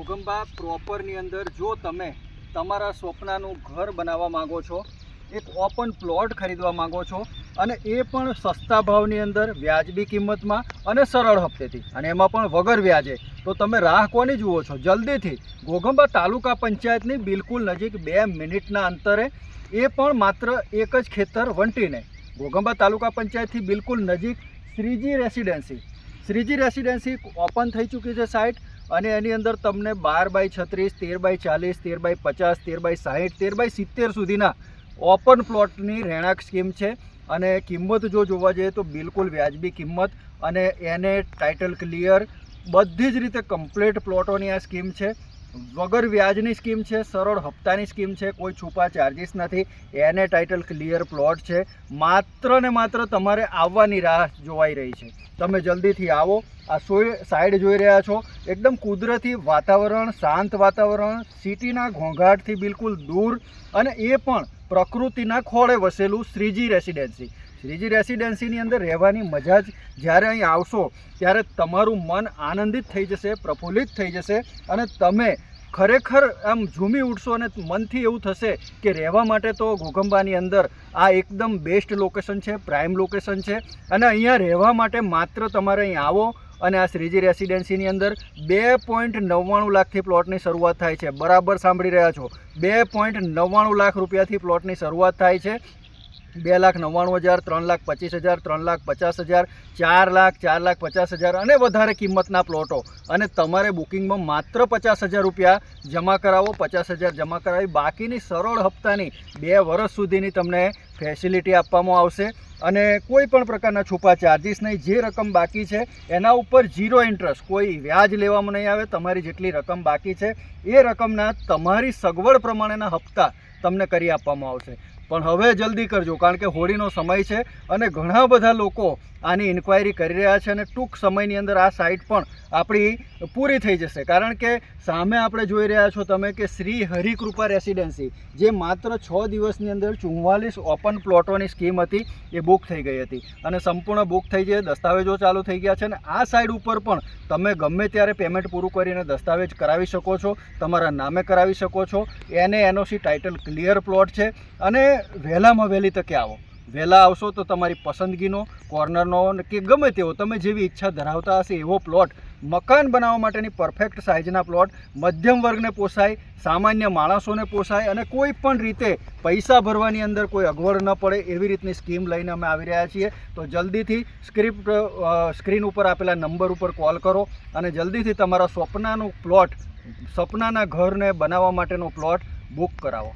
ઘોગંબા પ્રોપરની અંદર જો તમે તમારા સ્વપ્નાનું ઘર બનાવવા માંગો છો, એક ઓપન પ્લોટ ખરીદવા માંગો છો, અને એ પણ સસ્તા ભાવની અંદર, વ્યાજબી કિંમતમાં અને સરળ હપ્તેથી, અને એમાં પણ વગર વ્યાજે, તો તમે રાહ કોની જુઓ છો? જલ્દીથી. ઘોઘંબા તાલુકા પંચાયતની બિલકુલ નજીક બે મિનિટના અંતરે એ પણ માત્ર એક જ ખેતર વંટીને ઘોઘંબા તાલુકા પંચાયતથી બિલકુલ નજીક Shreeji residency. Shreeji residency open થઈ ચૂકી છે સાઇટ અને એની અંદર તમને બાર બાય છત્રીસ, તેર બાય ચાલીસ, તેર બાય પચાસ, તેર બાય સાહીઠ, તેર બાય સિત્તેર સુધીના ઓપન પ્લોટની રહેણાંક સ્કીમ છે. અને કિંમત જો જોવા જઈએ તો બિલકુલ વ્યાજબી કિંમત અને એને ટાઇટલ ક્લિયર બધી જ રીતે કમ્પ્લીટ પ્લોટોની આ સ્કીમ છે. વગર વ્યાજની સ્કીમ છે, સરળ હપ્તાની સ્કીમ છે, કોઈ છુપા ચાર્જિસ નથી. એને ટાઇટલ ક્લિયર પ્લોટ છે. માત્ર ને માત્ર તમારે આવવાની રાહ જોવાઈ રહી છે. તમે જલ્દીથી આવો. આ સોય સાઈડ જોઈ રહ્યા છો. એકદમ કુદરતી વાતાવરણ, શાંત વાતાવરણ સિટીના ઘોંઘાટથી બિલકુલ દૂર અને એ પણ પ્રકૃતિના ખોળે વસેલું શ્રીજી રેસિડેન્સી શ્રીજી રેસિડેન્સીની અંદર રહેવાની મજા જ જ્યારે અહીં આવશો, ત્યારે તમારું મન આનંદિત થઈ જશે, પ્રફુલ્લિત થઈ જશે અને તમે ખરેખર આમ ઝૂમી ઉઠશો અને મનથી એવું થશે કે રહેવા માટે તો ઘોઘંબાની અંદર આ એકદમ બેસ્ટ લોકેશન છે પ્રાઇમ લોકેશન છે. અને અહીંયા રહેવા માટે માત્ર તમારે અહીં આવો અને આ શ્રીજી રેસિડેન્સીની અંદર બે પોઈન્ટ નવ્વાણું લાખથી પ્લોટની શરૂઆત થાય છે. બરાબર સાંભળી રહ્યા છો. બે પોઈન્ટ નવ્વાણું લાખ રૂપિયાથી પ્લોટની શરૂઆત થાય છે. બે લાખ નવ્વાણું હજાર, ત્રણ લાખ પચીસ હજાર, ત્રણ લાખ પચાસ હજાર, ચાર લાખ ચાર લાખ પચાસ હજાર અને વધારે કિંમતના પ્લોટો. અને તમારે બુકિંગમાં માત્ર પચાસ હજાર રૂપિયા જમા કરાવો. પચાસ હજાર જમા કરાવી બાકીની સરળ હપ્તાની બે વર્ષ સુધીની તમને ફેસિલિટી આપવામાં આવશે. અને કોઈ પણ પ્રકારના છુપા ચાર્જિસ નહીં. જે રકમ બાકી છે, એના ઉપર ઝીરો ઇન્ટરેસ્ટ કોઈ વ્યાજ લેવામાં નહીં આવે. તમારી જેટલી રકમ બાકી છે, એ રકમના તમારી સગવડ પ્રમાણેના હપ્તા તમને કરી આપવામાં આવશે. પણ હવે જલ્દી કરજો કારણ કે હોળીનો સમય છે અને ઘણા બધા લોકો આની ઇન્ક્વાયરી કરી રહ્યા છે અને ટૂંક સમયની અંદર આ સાઇટ પણ આપણી પૂરી થઈ જશે. કારણ કે સામે આપણે જોઈ રહ્યા છો તમે કે શ્રી હરિકૃપા રેસિડેન્સી જે માત્ર છ દિવસની અંદર ચુમ્માલીસ ઓપન પ્લોટોની સ્કીમ હતી, એ બુક થઈ ગઈ હતી. અને સંપૂર્ણ બુક થઈ જાય દસ્તાવેજો ચાલુ થઈ ગયા છે અને આ સાઇડ ઉપર પણ તમે ગમે ત્યારે પેમેન્ટ પૂરું કરીને દસ્તાવેજ કરાવી શકો છો, તમારા નામે કરાવી શકો છો. એને એનઓસી ટાઇટલ ક્લિયર પ્લોટ છે અને વહેલામાં વહેલી તકે આવો. વહેલા આવશો તો તમારી પસંદગીનો, કોર્નરનો કે ગમે તેવો તમે જેવી ઈચ્છા ધરાવતા હશે એવો પ્લોટ, મકાન બનાવવા માટેની પરફેક્ટ સાઇઝના પ્લોટ, મધ્યમ વર્ગને પોસાય, સામાન્ય માણસોને પોસાય અને કોઈ પણ રીતે પૈસા ભરવાની અંદર કોઈ અગવડ ન પડે એવી રીતની સ્કીમ લઈને અમે આવી રહ્યા છીએ. તો જલ્દીથી સ્ક્રિપ્ટ સ્ક્રીન ઉપર આપેલા નંબર ઉપર કોલ કરો અને જલ્દીથી તમારા સ્વપ્નાનું પ્લોટ સપનાના ઘરને બનાવવા માટેનો પ્લોટ બુક કરાવો.